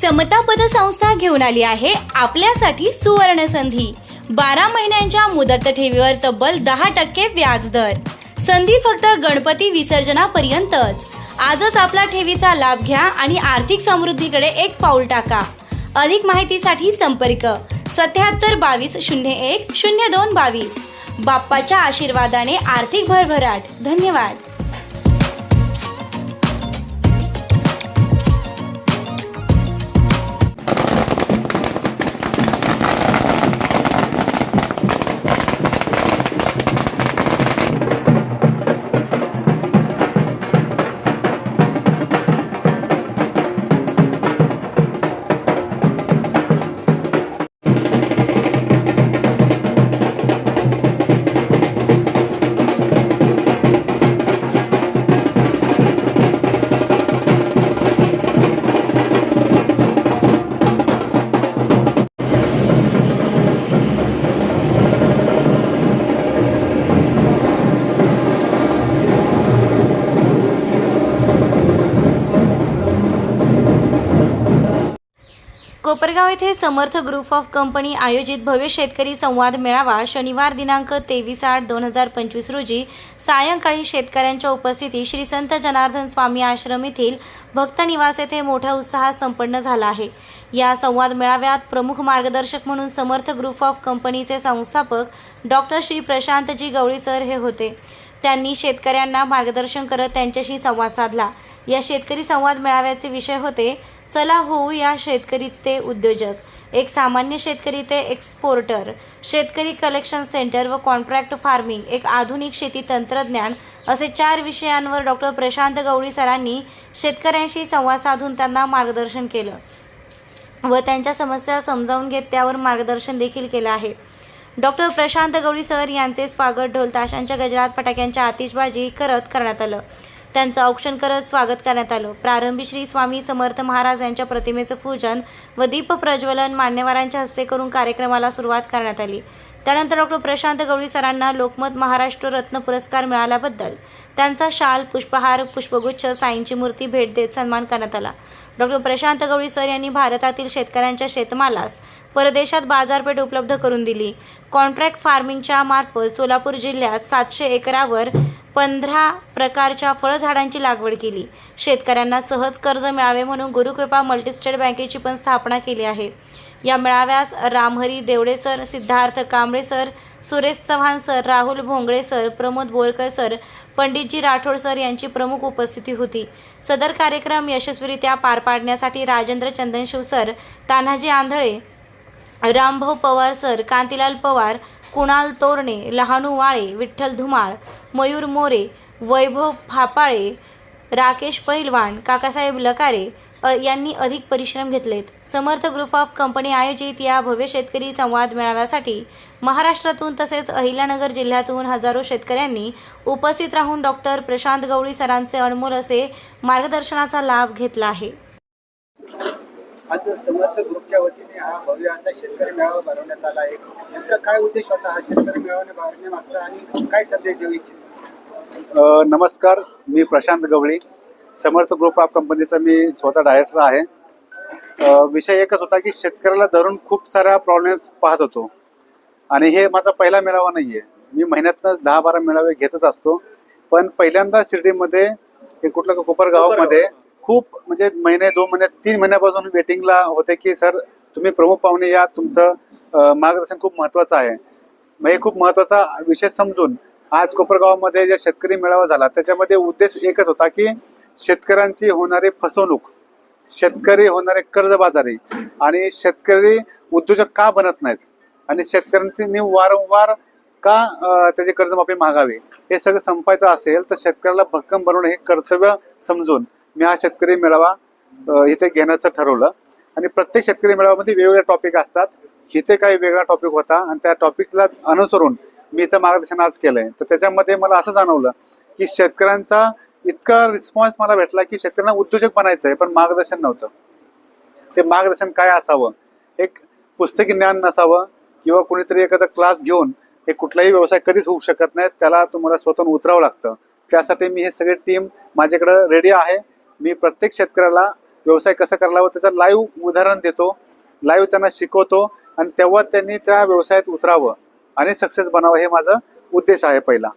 समता पतसंस्था घेऊन आली आहे आपल्यासाठी सुवर्ण संधी. बारा महिन्यांच्या मुदत ठेवीवर तब्बल दहा टक्के व्याज दर. संधी फक्त गणपती विसर्जनापर्यंतच. आजच आपला ठेवीचा लाभ घ्या आणि आर्थिक समृद्धीकडे एक पाऊल टाका. अधिक माहितीसाठी संपर्क सत्याहत्तर बावीस शून्य एक शून्य दोन बावीस. बाप्पाच्या आशीर्वादाने आर्थिक भरभराट. धन्यवाद. मालेगाव येथे समर्थ ग्रुप ऑफ कंपनी आयोजित भव्य शेतकरी संवाद मेळावा शनिवार दिनांक तेवीस आठ दोन हजार पंचवीस रोजी सायंकाळी शेतकऱ्यांच्या उपस्थितीत श्री संत जनार्दन स्वामी आश्रम येथील भक्त निवास येथे मोठ्या उत्साहात संपन्न झाला आहे. या संवाद मेळाव्यात प्रमुख मार्गदर्शक म्हणून समर्थ ग्रुप ऑफ कंपनीचे संस्थापक डॉक्टर श्री प्रशांतजी गवळी सर हे होते. त्यांनी शेतकऱ्यांना मार्गदर्शन करत त्यांच्याशी संवाद साधला. या शेतकरी संवाद मेळाव्याचे विषय होते चला होऊ या शेतकरी ते उद्योजक. एक सामान्य शेतकरी ते एक्सपोर्टर शेतकरी कलेक्शन सेंटर व कॉन्ट्रॅक्ट फार्मिंग एक आधुनिक शेती तंत्रज्ञान असे चार विषयांवर डॉक्टर प्रशांत गवळी सरांनी शेतकऱ्यांशी संवाद साधून त्यांना मार्गदर्शन केलं व त्यांच्या समस्या समजावून घेत त्यावर मार्गदर्शन देखील केलं आहे. डॉक्टर प्रशांत गवळी सर यांचे स्वागत ढोल ताशांच्या गजरात फटाक्यांच्या आतिषबाजी करत करण्यात आलं. त्यांचं औक्षण करत स्वागत करण्यात आलं. प्रारंभी श्री स्वामी समर्थ महाराज यांच्या प्रतिमेचं पूजन व दीप प्रज्वलन मान्यवरांच्या हस्ते करून कार्यक्रमाला सुरुवात करण्यात आली. त्यानंतर डॉक्टर प्रशांत गवळी सरांना लोकमत महाराष्ट्र रत्न पुरस्कार मिळाल्याबद्दल त्यांचा शाल पुष्पहार पुष्पगुच्छ साईंची मूर्ती भेट देत सन्मान करण्यात आला. डॉक्टर प्रशांत गवळी सर यांनी भारतातील शेतकऱ्यांच्या शेतमालास परदेशात बाजारपेठ उपलब्ध करून दिली. कॉन्ट्रॅक्ट फार्मिंगच्या मार्फत सोलापूर जिल्ह्यात सातशे एकरावर पंधरा प्रकारच्या फळझाडांची लागवड केली. शेतकऱ्यांना सहज कर्ज मिळावे म्हणून गुरुकृपा मल्टीस्टेट बँकेची पण स्थापना केली आहे. या मेळाव्यास Ramhari Devade sir Siddharth Kamble sir Suresh Chavan sir Rahul Bhongale sir Pramod Borkar sir Panditji Rathod sir यांची प्रमुख उपस्थिती होती. सदर कार्यक्रम यशस्वीरित्या पार पाडण्यासाठी राजेंद्र चंदनशिव सर तान्हाजी आंधळे रामभाऊ पवार सर कांतीलाल पवार कुणाल तोरणे लहानू वाळे विठ्ठल धुमाळ मयूर मोरे वैभव फापाळे राकेश पहिलवान काकासाहेब लकारे यांनी अधिक परिश्रम घेतलेत. समर्थ ग्रुप ऑफ कंपनी आयोजित या भव्य शेतकरी संवाद मेळाव्यासाठी महाराष्ट्रातून तसेच अहिल्यानगर जिल्ह्यातून हजारो शेतकऱ्यांनी उपस्थित राहून डॉक्टर प्रशांत गवळी सरांचे अनमोल असे मार्गदर्शनाचा लाभ घेतला आहे. आज समर्थ ग्रुपच्या वतीने हा भव्य असा शेतकरी मेळावा भरवण्यात आला आहे. नेमका काय उद्देश होता हा शेतकरी मेळावा भरण्यामागचा आणि काय संदेश देऊ इच्छित? नमस्कार मी प्रशांत गवळी. समर्थ ग्रुप ऑफ कंपनीचा मी स्वतः डायरेक्टर आहे. विषय एकच होता की शेतकऱ्याला धरून खूप साऱ्या प्रॉब्लेम्स पाहत होतो. आणि हे माझा पहिला मेळावा नाही आहे मी महिन्यातनं दहा बारा मेळावे घेतच असतो. पण पहिल्यांदा शिर्डीमध्ये हे कुठलं कोपरगावामध्ये खूप म्हणजे महिने दोन महिने तीन महिन्यापासून वेटिंगला होते की सर तुम्ही प्रमुख पाहुणे या तुमचं मार्गदर्शन खूप महत्त्वाचं आहे. मग हे खूप महत्त्वाचा विषय समजून आज कोपरगावमध्ये जे शेतकरी मेळावा झाला त्याच्यामध्ये उद्देश एकच होता की शेतकऱ्यांची होणारी फसवणूक शेतकरी होणारे कर्जबाजारी आणि शेतकरी उद्योजक का बनत नाहीत आणि शेतकऱ्यांनी वारंवार का त्याची कर्जमाफी मागावी हे सगळं संपायचं असेल तर शेतकऱ्याला भक्कम बनवणं हे कर्तव्य समजून मी हा शेतकरी मेळावा इथे घेण्याचं ठरवलं. आणि प्रत्येक शेतकरी मेळाव्यामध्ये वेगवेगळे टॉपिक असतात. इथे काही वेगळा टॉपिक होता आणि त्या टॉपिकला अनुसरून मी इथं मार्गदर्शन आज केलंय. तर त्याच्यामध्ये मला असं जाणवलं की शेतकऱ्यांचा इतका रिस्पॉन्स मला भेटला की शेतकऱ्यांना उद्योजक बनायचं आहे पण मार्गदर्शन नव्हतं. ते मार्गदर्शन काय असावं? एक पुस्तकी ज्ञान नसावं किंवा कुणीतरी एखादा क्लास घेऊन हे कुठलाही व्यवसाय कधीच होऊ शकत नाही त्याला तुम्हाला स्वतःहून उतरावं लागतं. त्यासाठी मी हे सगळे टीम माझ्याकडं रेडी आहे. मी प्रत्येक शेतकऱ्याला व्यवसाय कसा करायला हवा त्याचं लाईव्ह उदाहरण देतो. लाईव्ह त्यांना शिकवतो आणि तेव्हा त्यांनी त्या व्यवसायात उतरावं आणि सक्सेस बनावं हे माझं उद्देश आहे पहिला.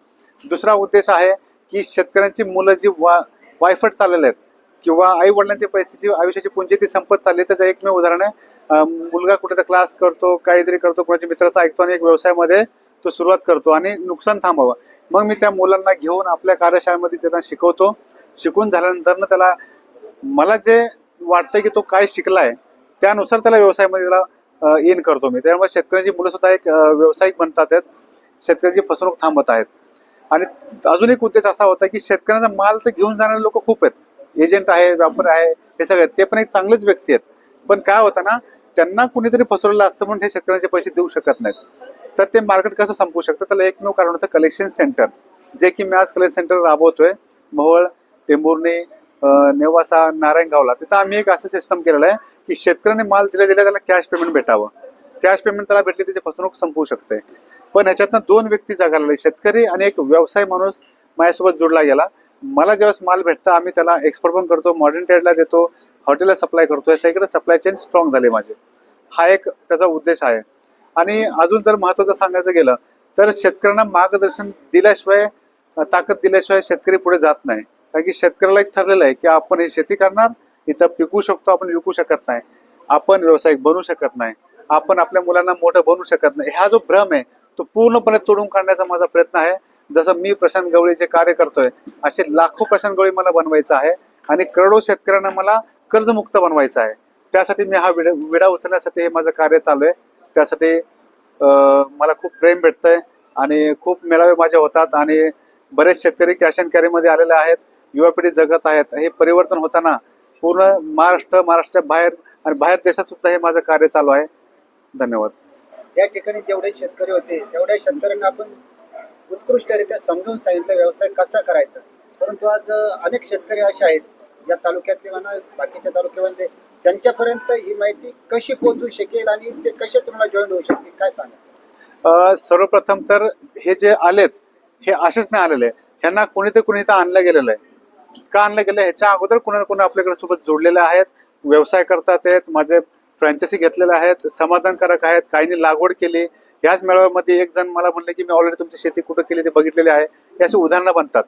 दुसरा उद्देश आहे की शेतकऱ्यांची मुलं जी वा वायफट चाललेले आहेत किंवा आई पैसे पैशाची आयुष्याची पुंजी ती संपत चालली त्याचं एकमेव उदाहरण आहे. मुलगा कुठे क्लास करतो काहीतरी करतो कोणाच्या मित्राचा ऐकतो आणि एक व्यवसायामध्ये तो सुरुवात करतो आणि नुकसान थांबावं. मग मी त्या मुलांना घेऊन आपल्या कार्यशाळेमध्ये त्यांना शिकवतो. शिकून झाल्यानंतर त्याला मला जे वाटतं की तो काय शिकलाय त्यानुसार त्याला व्यवसायामध्ये त्याला इन करतो मी. त्यामुळे शेतकऱ्यांची मुलं सुद्धा एक व्यावसायिक बनतात आहेत. शेतकऱ्याची फसवणूक थांबत आहेत. आणि अजून एक उद्देश असा होता की शेतकऱ्यांचा माल तर घेऊन जाणारे लोक खूप आहेत. एजंट आहे व्यापारी आहे हे सगळे आहेत. ते पण एक चांगलेच व्यक्ती आहेत. पण काय होतं ना त्यांना कुणीतरी फसवलेलं असतं म्हणून हे शेतकऱ्यांचे पैसे देऊ शकत नाहीत. तर ते मार्केट कसं संपू शकतं? त्याला एकमेव कारण होतं कलेक्शन सेंटर. जे की मी आज कलेक्शन सेंटर राबवतोय. मोहोळ टेंभुर्णी नेवासा नारायणगावला तिथं आम्ही एक असं सिस्टम केलेलं आहे की शेतकऱ्याने माल दिल्या दिल्या त्याला कॅश पेमेंट भेटावं. कॅश पेमेंट त्याला भेटली त्याची फसवणूक संपू शकते. पण ह्याच्यातनं दोन व्यक्ती जागा लागले शेतकरी आणि एक व्यवसाय माणूस माझ्यासोबत जोडला गेला. मला ज्यावेळेस माल भेटतं आम्ही त्याला एक्सपोर्ट पण करतो मॉडर्न ट्रेडला देतो हॉटेलला सप्लाय करतो या सगळीकडे सप्लाय चेन स्ट्रॉंग झाले माझे. हा एक त्याचा उद्देश आहे. आणि अजून जर महत्वाचं सांगायचं गेलं तर शेतकऱ्यांना मार्गदर्शन दिल्याशिवाय ताकद दिल्याशिवाय शेतकरी पुढे जात नाही. कारण की शेतकऱ्याला एक ठरलेलं आहे की आपण ही शेती करणार इथं पिकू शकतो आपण विकू शकत नाही. आपण व्यावसायिक बनू शकत नाही. आपण आपल्या मुलांना मोठं बनवू शकत नाही. हा जो भ्रम आहे तो पूर्णपणे तोडून काढण्याचा माझा प्रयत्न आहे. जसं मी प्रशांत गवळी जे कार्य करतोय असे लाखो प्रशांत गवळी मला बनवायचं आहे आणि करोडो शेतकऱ्यांना मला कर्जमुक्त बनवायचं आहे. त्यासाठी मी हा विडा विडा उचलण्यासाठी हे माझं कार्य चालू आहे. त्यासाठी मला खूप प्रेम भेटतंय आणि खूप मेळावे माझे होतात आणि बरेच शेतकरी कॅश अँड कॅरीमध्ये आलेले आहेत. युवा पिढी जगत आहेत. हे परिवर्तन होताना पूर्ण महाराष्ट्र महाराष्ट्राच्या बाहेर आणि बाहेर देशात सुद्धा हे माझं कार्य चालू आहे. धन्यवाद. या ठिकाणी जेवढे शेतकरी होते तेवढ्या शेतकऱ्यांना आपण उत्कृष्टरित्या समजून सांगितलं व्यवसाय कसा करायचा? परंतु आज अनेक शेतकरी असे आहेत या तालुक्यातले म्हणा बाकीच्या तालुक्यामध्ये त्यांच्यापर्यंत ही माहिती कशी पोहोचू शकेल आणि ते कसे तुम्हाला जॉईन होऊ शकतील काय सांगा सर्वप्रथम तर हे जे आलेत हे असेच नाही आलेले. ह्यांना कोणी ते कोणी इथं आणलं गेलेलं आहे. का आणलं गेलं ह्याच्या अगोदर कोणा ना कोणी आपल्याकडे सोबत जोडलेले आहेत व्यवसाय करतात आहेत माझे फ्रँचायसी घेतलेले आहेत समाधानकारक आहेत काहींनी लागवड केली. याच मेळाव्यामध्ये एक जण मला म्हणले की मी ऑलरेडी तुमची शेती कुठं केली ते बघितलेले आहे. हे अशी उदाहरणं बनतात.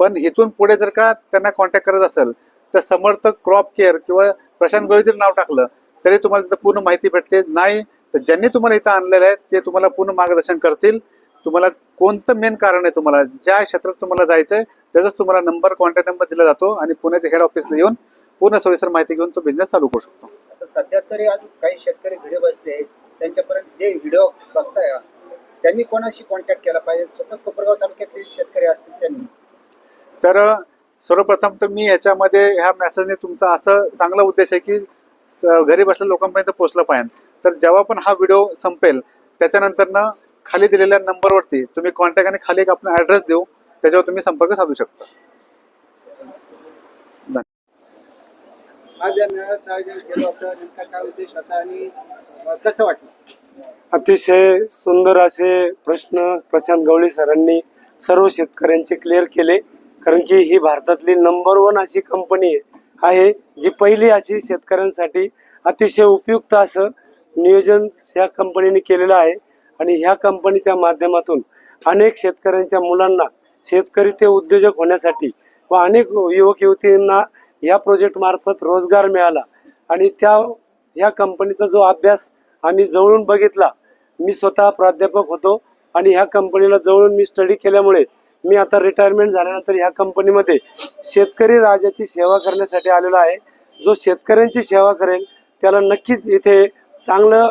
पण इथून पुढे जर का त्यांना कॉन्टॅक्ट करत असेल तर समर्थ क्रॉप केअर किंवा प्रशांत गळी जर नाव टाकलं तरी तुम्हाला तिथं पूर्ण माहिती भेटते. नाही तर ज्यांनी तुम्हाला इथं आणलेलं आहे ते तुम्हाला पूर्ण मार्गदर्शन करतील. तुम्हाला कोणतं मेन कारण आहे तुम्हाला? ज्या क्षेत्रात तुम्हाला जायचंय त्याचाच तुम्हाला नंबर कॉन्टॅक्ट नंबर दिला जातो आणि पुण्याच्या हेड ऑफिसला येऊन पूर्ण सविस्तर माहिती घेऊन तो बिझनेस चालू करू शकतो. आता सध्या तरी अजून काही शेतकरी घरी बसले त्यांच्यापर्यंत जे व्हिडिओ बघताय त्यांनी कोणाशी कॉन्टॅक्ट केला पाहिजे? सपोज कोपरगाव तालुक्यातले शेतकरी असतील त्यांनी. तर सर्वप्रथम तर मी याच्यामध्ये ह्या मेसेजने तुमचा असं चांगला उद्देश आहे की स- घरी बसलेल्या लोकांपर्यंत पोहोचलं पाहिजे. तर जेव्हा पण हा व्हिडिओ संपेल त्याच्यानंतर ना खाली दिलेल्या नंबरवरती तुम्ही कॉन्टॅक्ट आणि खाली एक आपण ऍड्रेस देऊ त्याच्यावर तुम्ही संपर्क साधू शकता. आज या मेळाव्याचं आयोजन केलं होतं. नेमका काय उद्देश होता आणि अं, कसं वाटलं? अतिशय सुंदर असे प्रश्न प्रशांत गवळी सरांनी सर्व शेतकऱ्यांचे क्लिअर केले. कारण की ही भारतातली नंबर वन अशी कंपनी आहे जी पहिली अशी शेतकऱ्यांसाठी अतिशय उपयुक्त असं नियोजन ह्या कंपनीने केलेलं आहे. आणि ह्या कंपनीच्या माध्यमातून अनेक शेतकऱ्यांच्या मुलांना शेतकरी ते उद्योजक होण्यासाठी व अनेक युवक युवतींना या प्रोजेक्ट मार्फत रोजगार मिळाला. आणि त्या ह्या कंपनीचा जो अभ्यास आम्ही जवळून बघितला मी स्वतः प्राध्यापक होतो आणि ह्या कंपनीला जवळून मी स्टडी केल्यामुळे मी आता रिटायरमेंट झाल्यानंतर ह्या कंपनीमध्ये शेतकरी राजाची सेवा करण्यासाठी आलेलो आहे. जो शेतकऱ्यांची सेवा करेल त्याला नक्कीच इथे चांगलं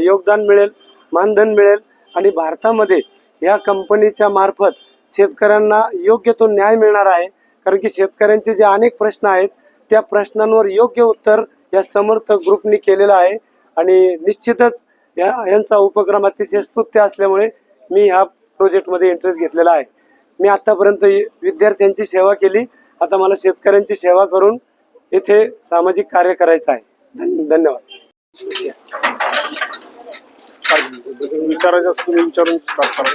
योगदान मिळेल. मानधन मिळेल आणि भारतामध्ये ह्या कंपनीच्या मार्फत शेतकऱ्यांना योग्य तो न्याय मिळणार आहे. कारण की शेतकऱ्यांचे जे अनेक प्रश्न आहेत त्या प्रश्नांवर योग्य उत्तर या समर्थ ग्रुपनी केलेलं आहे. आणि निश्चितच या यांचा उपक्रम अतिशय स्तुत्य असल्यामुळे मी ह्या प्रोजेक्टमध्ये इंटरेस्ट घेतलेला आहे. मी आतापर्यंत विद्यार्थ्यांची सेवा केली. आता मला शेतकऱ्यांची सेवा करून येथे सामाजिक कार्य करायचं आहे. धन्य- धन्यवाद. विचारायचं असं तुम्ही विचारून start करा.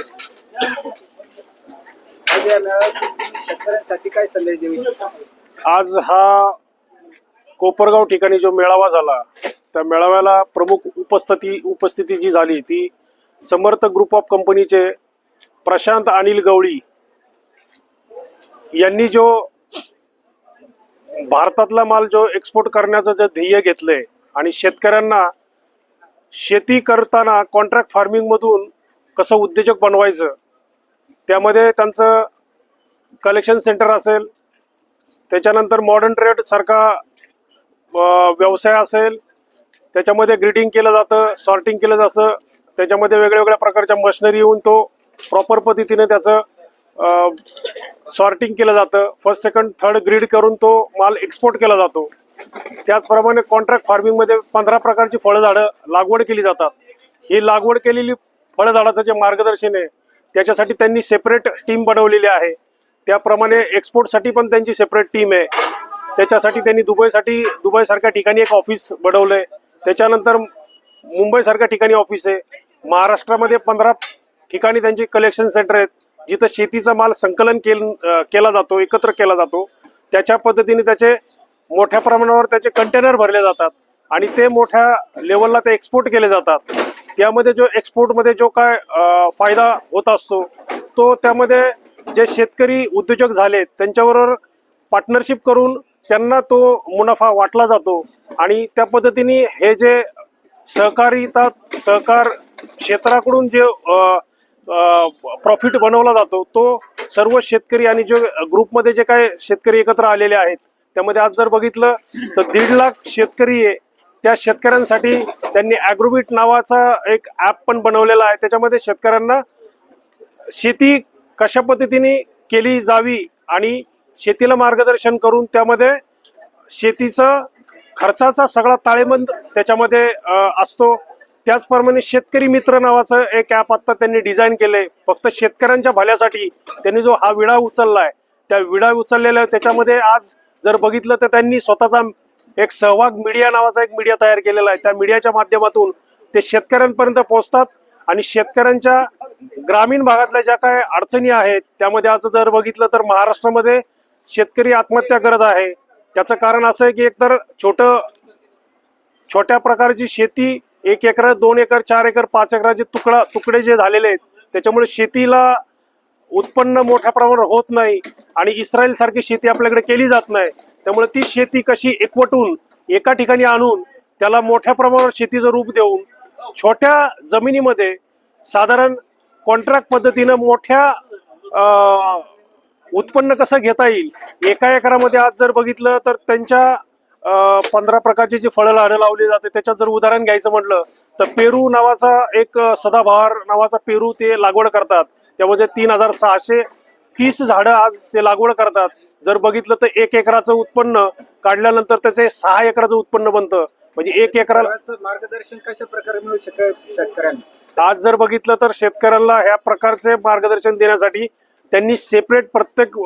आज शेतकऱ्यांसाठी काय संदेश देऊ इच्छिता आज हा कोपरगाव ठिकाणी जो मेळावा झाला त्या मेळाव्याला प्रमुख उपस्थिती उपस्थिती जी झाली ती समर्थ ग्रुप ऑफ कंपनीचे प्रशांत अनिल गवळी यांनी जो भारतातला माल जो एक्सपोर्ट करण्याचं जे ध्येय घेतलंय आणि शेतकऱ्यांना शेती करताना कॉन्ट्रॅक्ट फार्मिंगमधून कसं उद्योजक बनवायचं त्यामध्ये त्यांचं कलेक्शन सेंटर असेल त्याच्यानंतर मॉडर्न ट्रेड सारखा व्यवसाय असेल त्याच्यामध्ये ग्रीडिंग केलं जातं सॉर्टिंग केलं जातं त्याच्यामध्ये वेगळ्या वेगळ्या प्रकारच्या मशिनरी येऊन तो प्रॉपर पद्धतीने त्याचं सॉर्टिंग केलं जातं. फर्स्ट सेकंड थर्ड ग्रीड करून तो माल एक्सपोर्ट केला जातो. त्याचप्रमाणे कॉन्ट्रॅक्ट फार्मिंगमध्ये पंधरा प्रकारची फळझाडं लागवड केली जातात. ही लागवड केलेली फळझाडाचं जे मार्गदर्शन आहे त्याच्यासाठी त्यांनी सेपरेट टीम बनवलेली आहे. त्याप्रमाणे एक्सपोर्टसाठी पण त्यांची सेपरेट टीम आहे. त्याच्यासाठी त्यांनी दुबईसाठी दुबईसारख्या ठिकाणी एक ऑफिस बनवलंय. त्याच्यानंतर मुंबईसारख्या ठिकाणी ऑफिस आहे. महाराष्ट्रामध्ये पंधरा ठिकाणी त्यांचे कलेक्शन सेंटर आहेत. जिथं शेतीचा माल संकलन केल केला जातो एकत्र केला जातो. त्याच्या पद्धतीने त्याचे मोठ्या प्रमाणावर त्याचे कंटेनर भरले जातात आणि ते मोठ्या लेवलला ते एक्सपोर्ट केले जातात. त्यामध्ये जो एक्सपोर्टमध्ये जो काय फायदा होत असतो तो त्यामध्ये जे शेतकरी उद्योजक झाले त्यांच्याबरोबर पार्टनरशिप करून त्यांना तो मुनाफा वाटला जातो आणि त्या पद्धतीने हे जे सहकारिता सहकार क्षेत्राकडून जे प्रॉफिट बनवला जातो तो सर्व शेतकरी आणि जे ग्रुपमध्ये जे काय शेतकरी एकत्र आलेले आहेत त्यामध्ये आज जर बघितलं तर दीड लाख शेतकरी आहे. त्या शेतकऱ्यांसाठी त्यांनी ॲग्रोबिट नावाचा एक ॲप पण बनवलेला आहे. त्याच्यामध्ये शेतकऱ्यांना शेती कशा पद्धतीने केली जावी आणि शेतीला मार्गदर्शन करून त्यामध्ये शेतीचा खर्चाचा सगळा ताळेबंद त्याच्यामध्ये असतो. त्याचप्रमाणे शेतकरी मित्र नावाचं एक ॲप आत्ता त्यांनी डिझाईन केले फक्त शेतकऱ्यांच्या भल्यासाठी त्यांनी जो हा विडा उचलला आहे त्या विडा उचललेला त्याच्यामध्ये आज जर बघितलं तर त्यांनी स्वतःचा एक सहभाग मीडिया नावाचा एक मीडिया तयार केलेला आहे. त्या मीडियाच्या माध्यमातून ते शेतकऱ्यांपर्यंत पोहोचतात आणि शेतकऱ्यांच्या ग्रामीण भागातल्या ज्या काय अडचणी आहेत त्यामध्ये आज जर बघितलं तर महाराष्ट्रामध्ये शेतकरी आत्महत्या करत आहे. त्याचं कारण असं आहे की एकतर छोटं छोट्या प्रकारची शेती एक एकर दोन एकर चार एकर पाच एकराचे तुकडा तुकडे जे झालेले आहेत त्याच्यामुळे शेतीला उत्पन्न मोठ्या प्रमाणावर होत नाही आणि इस्रायल सारखी शेती आपल्याकडे केली जात नाही. त्यामुळे ती शेती कशी एकवटून एका ठिकाणी आणून त्याला मोठ्या प्रमाणावर शेतीचं रूप देऊन छोट्या जमिनीमध्ये साधारण कॉन्ट्रॅक्ट पद्धतीनं मोठ्या उत्पन्न कसं घेता येईल? एका एकरामध्ये आज जर बघितलं तर त्यांच्या पंधरा प्रकारची जी फळं झाडं लावली जाते त्याच्यात जर उदाहरण घ्यायचं म्हटलं तर पेरू नावाचा एक सदाबहार नावाचा पेरू ते लागवड करतात. त्यामध्ये तीन हजार सहाशे तीस झाडं आज ते लागवड करतात. जर बघितलं तर एक एकराचं उत्पन्न काढल्यानंतर त्याचे सहा एकराचं उत्पन्न बनतं. म्हणजे एक एकराला शेतकऱ्याचं मार्गदर्शन कशा प्रकारे मिळू शकेल शेतकऱ्यांना? आज जर बघितलं तर शेतकऱ्यांना ह्या प्रकारचे मार्गदर्शन देण्यासाठी त्यांनी सेपरेट प्रत्येक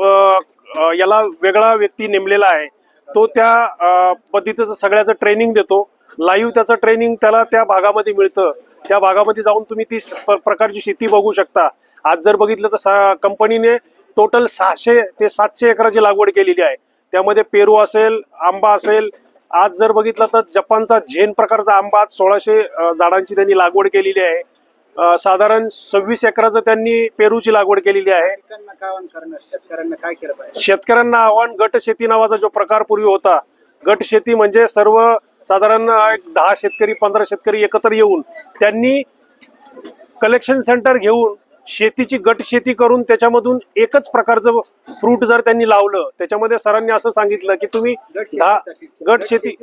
याला वेगळा व्यक्ती नेमलेला आहे. तो त्या पद्धतीचं सगळ्याचं ट्रेनिंग देतो. लाईव्ह त्याचं ट्रेनिंग त्याला त्या भागामध्ये मिळतं. त्या भागामध्ये जाऊन तुम्ही ती प्रकारची शेती बघू शकता. आज जर बघितलं तर सा- कंपनीने टोटल सहाशे ते सातशे एकराची लागवड केलेली आहे. त्यामध्ये पेरू असेल आंबा असेल आज जर बघितलं तर जपानचा झेन प्रकारचा आंबा आज सोळाशे झाडांची त्यांनी लागवड केलेली आहे. साधारण सव्वीस एकराचं त्यांनी पेरूची लागवड केलेली आहे. शेतकऱ्यांना काय केलं पाहिजे? शेतकऱ्यांना आव्हान गट शेती नावाचा जो प्रकार पूर्वी होता. गट शेती म्हणजे सर्व साधारण एक दहा शेतकरी पंधरा शेतकरी एकत्र येऊन त्यांनी कलेक्शन सेंटर घेऊन शेतीची गट शेती करून त्याच्यामधून एकच प्रकारचं फ्रूट जर त्यांनी लावलं त्याच्यामध्ये सरांनी असं सांगितलं की तुम्ही गट दहा गट शेती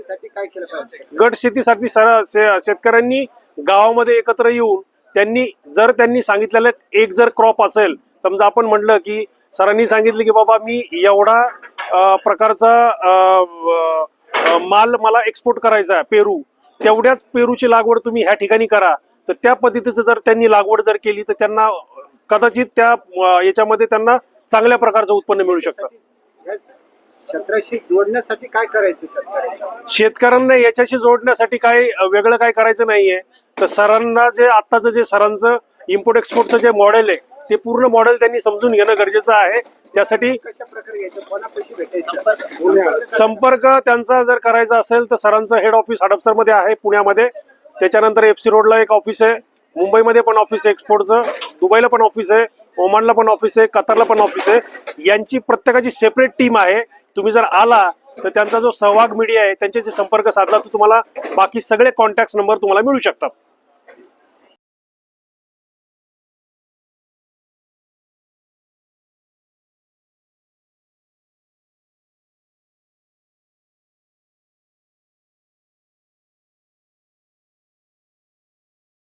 गट शेतीसाठी सर शेतकऱ्यांनी गावामध्ये एकत्र येऊन त्यांनी जर त्यांनी सांगितलेलं एक जर क्रॉप असेल समजा आपण म्हटलं की सरांनी सांगितलं की बाबा मी एवढा प्रकारचा माल मला एक्सपोर्ट करायचा आहे पेरू. तेवढ्याच पेरूची लागवड तुम्ही ह्या ठिकाणी करा. तर त्या पद्धतीचं जर त्यांनी लागवड जर केली तर त्यांना कदाचित त्या याच्यामध्ये त्यांना चांगल्या प्रकारचं उत्पन्न मिळू शकतं. क्षेत्राशी जोडण्यासाठी काय करायचं शेतकऱ्यांना याच्याशी जोडण्यासाठी काय वेगळं काय करायचं नाहीये. तर सरांना जे आत्ताचं जे सरांचं इम्पोर्ट एक्सपोर्टचं जे मॉडेल आहे ते पूर्ण मॉडेल त्यांनी समजून घेणं गरजेचं आहे. त्यासाठी संपर्क त्यांचा जर करायचा असेल तर सरांचं हेड ऑफिस हडपसरमध्ये आहे पुण्यामध्ये. त्याच्यानंतर एफ सी रोडला एक ऑफिस आहे. मुंबईमध्ये पण ऑफिस आहे एक्सपोर्टचं दुबईला पण ऑफिस आहे. ओमानला पण ऑफिस आहे. कतारला पण ऑफिस आहे. यांची प्रत्येकाची सेपरेट टीम आहे. तुम्ही जर आला तर त्यांचा जो सहभाग मीडिया आहे त्यांच्याशी संपर्क साधला तर तुम्हाला बाकी सगळे कॉन्टॅक्ट नंबर तुम्हाला मिळू शकतात.